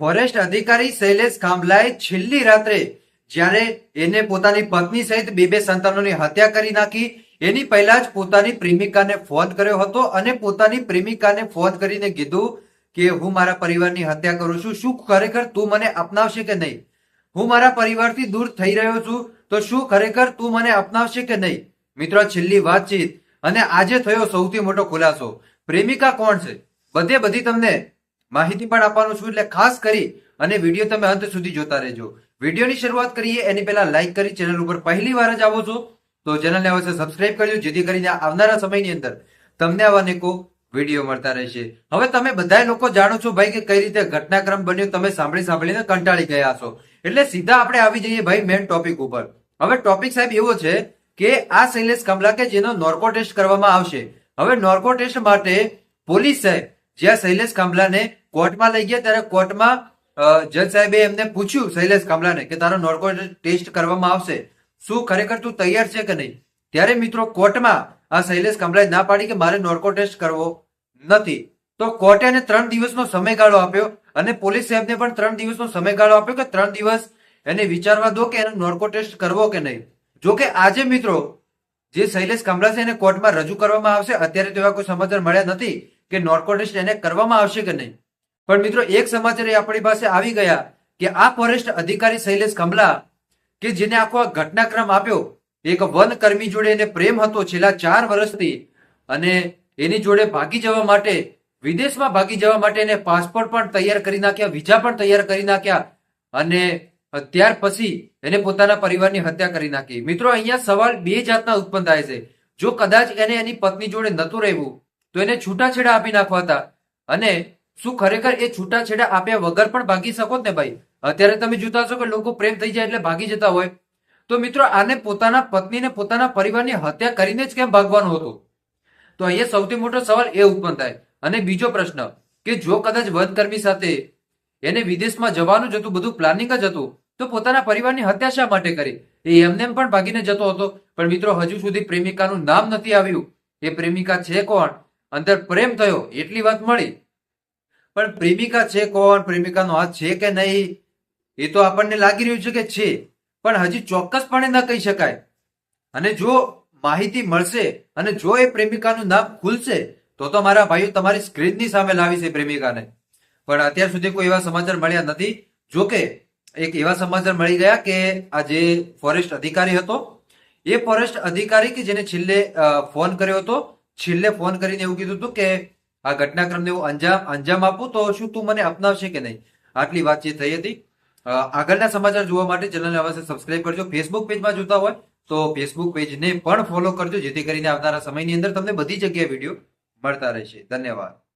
Forest અધિકારી શૈલેષ ખાંભલાએ છેલ્લી રાત્રે જ્યારે એને પોતાની પત્ની સહિત બે બે સંતાનોની હત્યા કરી નાખી, એની પહેલા જ પોતાની પ્રેમિકાને ફોન કર્યો હતો અને પોતાની પ્રેમિકાને ફોન કરીને કીધું કે, હું મારા પરિવારની હત્યા કરું છું. શું ખરેખર તું મને અપનાવશે કે નહીં? હું મારા પરિવારથી દૂર થઈ રહ્યો છું, તો શું ખરેખર તું મને અપનાવશે કે નહીં? મિત્રો છેલ્લી વાતચીત અને આજે થયો સૌથી મોટો ખુલાસો. પ્રેમિકા કોણ છે? બધે બધી તમને માહિતી પણ આપવાનું છું એટલે ખાસ કરી અને વીડિયો તમે અંત સુધી જોતા રહેજો. વિડીયોની શરૂઆત કરીએ, એની પહેલા લાઈક કરી ચેનલ ઉપર પહેલી વાર જ આવો છો, તો ચેનલને અવશ્ય સબસ્ક્રાઇબ કરજો, જેથી કરીને આવનારા સમયની અંદર તમને આવા અનેકો વીડિયો મળતા રહેશે. હવે તમે બધા લોકો જાણો છો ભાઈ કે કઈ રીતે ઘટનાક્રમ બન્યો, તમે સાંભળી સાંભળીને કંટાળી ગયા છો એટલે સીધા આપણે આવી જઈએ ભાઈ મેન ટોપિક ઉપર. હવે ટોપિક સાહેબ એવો છે કે આ શૈલેષ કમલા કે જેનો નોર્કો ટેસ્ટ કરવામાં આવશે. હવે નોર્કો ટેસ્ટ માટે પોલીસ સાહેબ જ્યાં શૈલેષ કાંબલાને કોર્ટમાં લઈ ગયા ત્યારે કોર્ટમાં જજ સાહેબે એમને પૂછ્યું, શૈલેષ કમલાને કે તારો નોર્કો ટેસ્ટ કરવામાં આવશે. શું ખરેખર તું તૈયાર છે કે નહીં? ત્યારે મિત્રો કોર્ટમાં આ શૈલેષ કમલાએ ના પાડી કે મારે નોર્કો ટેસ્ટ કરવો નથી. તો કોર્ટે એને ત્રણ દિવસનો સમયગાળો આપ્યો અને પોલીસ સાહેબને પણ ત્રણ દિવસનો સમયગાળો આપ્યો કે ત્રણ દિવસ એને વિચારવા દો કે એનો નોર્કો ટેસ્ટ કરવો કે નહીં. જો કે આજે મિત્રો, જે શૈલેષ કમલા છે એને કોર્ટમાં રજૂ કરવામાં આવશે, અત્યારે તો એવા કોઈ સમાચાર મળ્યા નથી કે નોર્કો ટેસ્ટ એને કરવામાં આવશે કે નહીં. પણ મિત્રો, એક સમાચાર એ આપણી પાસે આવી ગયા કે આ ફોરેસ્ટ અધિકારી શૈલેષ કમલા કે જેને આખો આ ઘટનાક્રમ આપ્યો, એક વન કર્મી જોડે એને પ્રેમ હતો છેલ્લા ચાર વર્ષથી અને એની જોડે ભાગી જવા માટે, વિદેશમાં ભાગી જવા માટે એને પાસપોર્ટ પણ તૈયાર કરી નાખ્યા, વિઝા પણ તૈયાર કરી નાખ્યા અને ત્યાર પછી એને પોતાના પરિવારની હત્યા કરી નાખી. મિત્રો, અહીંયા સવાલ બે જાતના ઉત્પન્ન થાય છે. જો કદાચ એને એની પત્ની જોડે નતું રહેવું, તો એને છૂટાછેડા આપી નાખવા હતા અને શું ખરેખર એ છૂટાછેડા આપ્યા વગર પણ ભાગી શકો ને ભાઈ? અત્યારે તમે જોતા હશો કે લોકો પ્રેમ થઈ જાય એટલે ભાગી જતા હોય. તો મિત્રો, આને પોતાના પત્નીને પોતાના પરિવારની હત્યા કરીને જ કેમ ભાગવાનું હતું? તો અહીંયા સૌથી મોટો સવાલ એ ઉત્પન્ન થાય. અને બીજો પ્રશ્ન, કે જો કદાચ વનકર્મી સાથે એને વિદેશમાં જવાનું જ હતું, બધું પ્લાનિંગ જ હતું, તો પોતાના પરિવારની હત્યા શા માટે કરી? એ એમને પણ ભાગીને જતો હતો. પણ મિત્રો, હજુ સુધી પ્રેમિકાનું નામ નથી આવ્યું. એ પ્રેમિકા છે કોણ? અંદર પ્રેમ થયો, એટલી વાત મળી. પણ પ્રેમિકા છે કોણ? પ્રેમિકાનો હાથ છે કે નહીં? એ તો આપણને લાગી રહ્યું છે કે છે. પણ હજી ચોક્કસપણે ન કહી શકાય. અને જો માહિતી મળશે અને જો એ પ્રેમિકાનું નામ ખુલશે, તો તો મારા ભાઈઓ તમારી સ્ક્રીનની સામે લાવી છે પ્રેમિકાને. પણ અત્યાર સુધી કોઈ એવા સમાચાર મળ્યા નથી. જો કે, એક એવા સમાચાર મળી ગયા કે આ જે ફોરેસ્ટ અધિકારી હતો, એ ફોરેસ્ટ અધિકારી કે જેને છેલ્લે ફોન કર્યો હતો, છેલ્લે ફોન કરીને એવું કીધું હતું કે આ ઘટનાક્રમને હું અંજામ અંજામ આપું તો શું તું મને અપનાવશે કે નહીં? આટલી વાતચીત થઈ હતી. આગળના સમાચાર જોવા માટે ચેનલને અવશ્ય સબસ્ક્રાઇબ કરજો. ફેસબુક પેજમાં જોતા હોય તો ફેસબુક પેજને પણ ફોલો કરજો, જેથી કરીને આવનારા સમયની અંદર તમને બધી જગ્યાએ વીડિયો મળતા રહેશે. ધન્યવાદ.